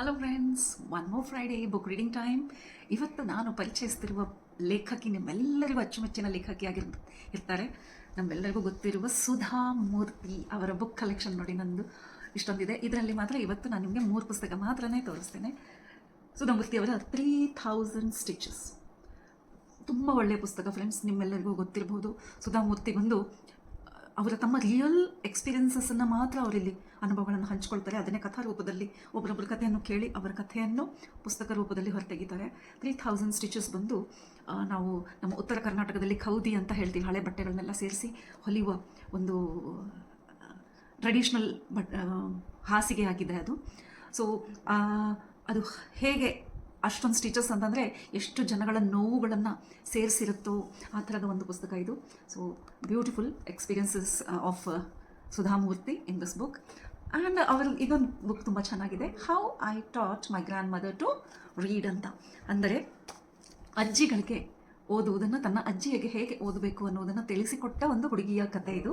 Hello friends one more Friday book reading time ಇವತ್ತು ನಾನು ಪರಿಚಯಿಸ್ತಿರುವ ಲೇಖಕಿ ನಿಮ್ಮೆಲ್ಲರಿಗೂ ಅಚ್ಚುಮೆಚ್ಚಿನ ಲೇಖಕಿ ಆಗಿರ್ ಇರ್ತಾರೆ ನಮ್ಮೆಲ್ಲರಿಗೂ ಗೊತ್ತಿರುವ ಸುಧಾ ಮೂರ್ತಿ ಅವರ ಬುಕ್ ಕಲೆಕ್ಷನ್ ನೋಡಿ ನಂದು ಇಷ್ಟೊಂದಿದೆ. ಇದರಲ್ಲಿ ಮಾತ್ರ ಇವತ್ತು ನಾನು ನಿಮಗೆ ಮೂರು ಪುಸ್ತಕ ಮಾತ್ರನೇ ತೋರಿಸ್ತೇನೆ. ಸುಧಾ ಮೂರ್ತಿ ಅವರ ತ್ರೀ ಥೌಸಂಡ್ ಸ್ಟಿಚಸ್ ತುಂಬ ಒಳ್ಳೆಯ ಪುಸ್ತಕ ಫ್ರೆಂಡ್ಸ್ ನಿಮ್ಮೆಲ್ಲರಿಗೂ ಗೊತ್ತಿರಬಹುದು ಸುಧಾಮೂರ್ತಿ ಬಂದು ಅವರ ತಮ್ಮ ರಿಯಲ್ ಎಕ್ಸ್ಪೀರಿಯನ್ಸಸ್ಸನ್ನು ಮಾತ್ರ ಅವರಲ್ಲಿ ಅನುಭವಗಳನ್ನು ಹಂಚಿಕೊಳ್ತಾರೆ. ಅದನ್ನೇ ಕಥಾ ರೂಪದಲ್ಲಿ ಒಬ್ಬರೊಬ್ಬರ ಕಥೆಯನ್ನು ಕೇಳಿ ಅವರ ಕಥೆಯನ್ನು ಪುಸ್ತಕ ರೂಪದಲ್ಲಿ ಹೊರತೆಗಿತಾರೆ ತ್ರೀ ಥೌಸಂಡ್ ಸ್ಟಿಚಸ್ ಬಂದು ನಾವು ನಮ್ಮ ಉತ್ತರ ಕರ್ನಾಟಕದಲ್ಲಿ ಖೌದಿ ಅಂತ ಹೇಳ್ತೀವಿ. ಹಳೆ ಬಟ್ಟೆಗಳನ್ನೆಲ್ಲ ಸೇರಿಸಿ ಹೊಲಿಯುವ ಒಂದು ಟ್ರೆಡಿಷ್ನಲ್ ಬಟ್ ಹಾಸಿಗೆ ಆಗಿದೆ ಅದು. ಸೊ ಅದು ಹೇಗೆ ಅಷ್ಟೊಂದು ಸ್ಟಿಚಸ್ ಅಂತಂದರೆ ಎಷ್ಟು ಜನಗಳ ನೋವುಗಳನ್ನು ಸೇರಿಸಿರುತ್ತೋ ಆ ಥರದ ಒಂದು ಪುಸ್ತಕ ಇದು. So beautiful experiences of Sudha Murty in this book and ಅವರ ಇದೊಂದು ಬುಕ್ ತುಂಬ ಚೆನ್ನಾಗಿದೆ. How I taught my grandmother to read ಅಂತ. ಅಂದರೆ ಅಜ್ಜಿಗಳಿಗೆ ಓದುವುದನ್ನು ತನ್ನ ಅಜ್ಜಿಗೆ ಹೇಗೆ ಓದಬೇಕು ಅನ್ನೋದನ್ನು ತಿಳಿಸಿಕೊಟ್ಟ ಒಂದು ಹುಡುಗಿಯ ಕಥೆ ಇದು.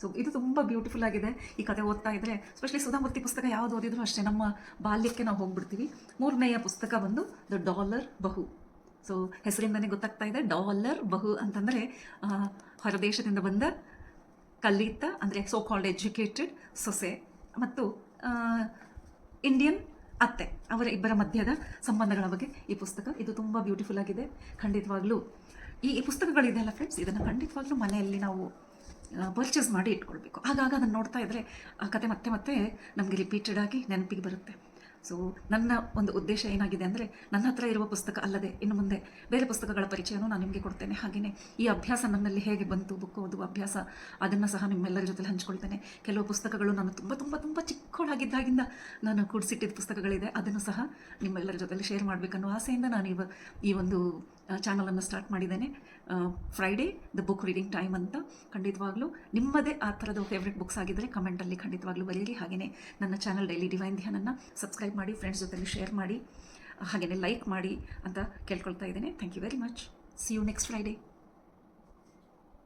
ಸೊ ಇದು ತುಂಬ ಬ್ಯೂಟಿಫುಲ್ ಆಗಿದೆ. ಈ ಕಥೆ ಓದ್ತಾ ಇದ್ದರೆ ಸ್ಪೆಷಲಿ ಸುಧಾಮೂರ್ತಿ ಪುಸ್ತಕ ಯಾವುದು ಓದಿದ್ರು ಅಷ್ಟೇ, ನಮ್ಮ ಬಾಲ್ಯಕ್ಕೆ ನಾವು ಹೋಗ್ಬಿಡ್ತೀವಿ. ಮೂರನೆಯ ಪುಸ್ತಕ ಬಂದು ದ ಡಾಲರ್ ಬಹು ಸೊ ಹೆಸರಿಂದನೇ ಗೊತ್ತಾಗ್ತಾ ಇದೆ ಡಾಲರ್ ಬಹು ಅಂತಂದರೆ ಹೊರದೇಶದಿಂದ ಬಂದ ಕಲಿತ, ಅಂದರೆ ಸೋ ಕಾಲ್ಡ್ ಎಜುಕೇಟೆಡ್ ಸೊಸೆ, ಮತ್ತು ಇಂಡಿಯನ್ ಅತ್ತೆ ಅವರ ಇಬ್ಬರ ಮಧ್ಯದ ಸಂಬಂಧಗಳ ಬಗ್ಗೆ ಈ ಪುಸ್ತಕ. ಇದು ತುಂಬ ಬ್ಯೂಟಿಫುಲ್ ಆಗಿದೆ. ಖಂಡಿತವಾಗ್ಲೂ ಈ ಪುಸ್ತಕಗಳಿದೆ ಪುಸ್ತಕಗಳಿದೆಯಲ್ಲ ಫ್ರೆಂಡ್ಸ್ ಇದನ್ನು ಖಂಡಿತವಾಗ್ಲೂ ಮನೆಯಲ್ಲಿ ನಾವು ಪರ್ಚೇಸ್ ಮಾಡಿ ಇಟ್ಕೊಳ್ಬೇಕು. ಆಗಾಗ ಅದನ್ನು ನೋಡ್ತಾ ಇದ್ದರೆ ಆ ಕತೆ ಮತ್ತೆ ಮತ್ತೆ ನಮಗೆ ರಿಪೀಟೆಡ್ ಆಗಿ ನೆನಪಿಗೆ ಬರುತ್ತೆ. ಸೊ ನನ್ನ ಒಂದು ಉದ್ದೇಶ ಏನಾಗಿದೆ ಅಂದರೆ, ನನ್ನ ಹತ್ರ ಇರುವ ಪುಸ್ತಕ ಅಲ್ಲದೆ ಇನ್ನು ಮುಂದೆ ಬೇರೆ ಪುಸ್ತಕಗಳ ಪರಿಚಯನೂ ನಾನು ನಿಮಗೆ ಕೊಡ್ತೇನೆ. ಹಾಗೆಯೇ ಈ ಅಭ್ಯಾಸ ನನ್ನಲ್ಲಿ ಹೇಗೆ ಬಂತು, ಬುಕ್ ಓದುವ ಅಭ್ಯಾಸ, ಅದನ್ನು ಸಹ ನಿಮ್ಮೆಲ್ಲರ ಜೊತೆ ಹಂಚ್ಕೊಳ್ತೇನೆ. ಕೆಲವು ಪುಸ್ತಕಗಳು ನಾನು ತುಂಬ ತುಂಬ ತುಂಬ ಚಿಕ್ಕವಳಾಗಿದ್ದಾಗಿಂದ ನಾನು ಕೂಡಿಸಿಟ್ಟಿದ್ದ ಪುಸ್ತಕಗಳಿದೆ. ಅದನ್ನು ಸಹ ನಿಮ್ಮೆಲ್ಲರ ಜೊತೆಲಿ ಶೇರ್ ಮಾಡಬೇಕನ್ನೋ ಆಸೆಯಿಂದ ನಾನು ಇವ ಈ ಒಂದು ಚಾನಲನ್ನು ಸ್ಟಾರ್ಟ್ ಮಾಡಿದ್ದೇನೆ. Friday the book reading time ಅಂತ ಖಂಡಿತವಾಗ್ಲೂ ನಿಮ್ಮದೇ ಆ ಥರದ ಫೇವ್ರೆಟ್ ಬುಕ್ಸ್ ಆಗಿದ್ದರೆ ಕಮೆಂಟಲ್ಲಿ ಖಂಡಿತವಾಗ್ಲೂ ಬರೀರಿ ಹಾಗೆಯೇ ನನ್ನ ಚಾನಲ್ ಡೈಲಿ ಡಿವೈನ್ ಧ್ಯಾನನ್ನು ಸಬ್ಸ್ಕ್ರೈಬ್ ಮಾಡಿ ಫ್ರೆಂಡ್ಸ್ ಜೊತೆಲಿ ಶೇರ್ ಮಾಡಿ ಹಾಗೆಯೇ ಲೈಕ್ ಮಾಡಿ ಅಂತ ಕೇಳ್ಕೊಳ್ತಾ ಇದ್ದೇನೆ. Thank you very much see you next Friday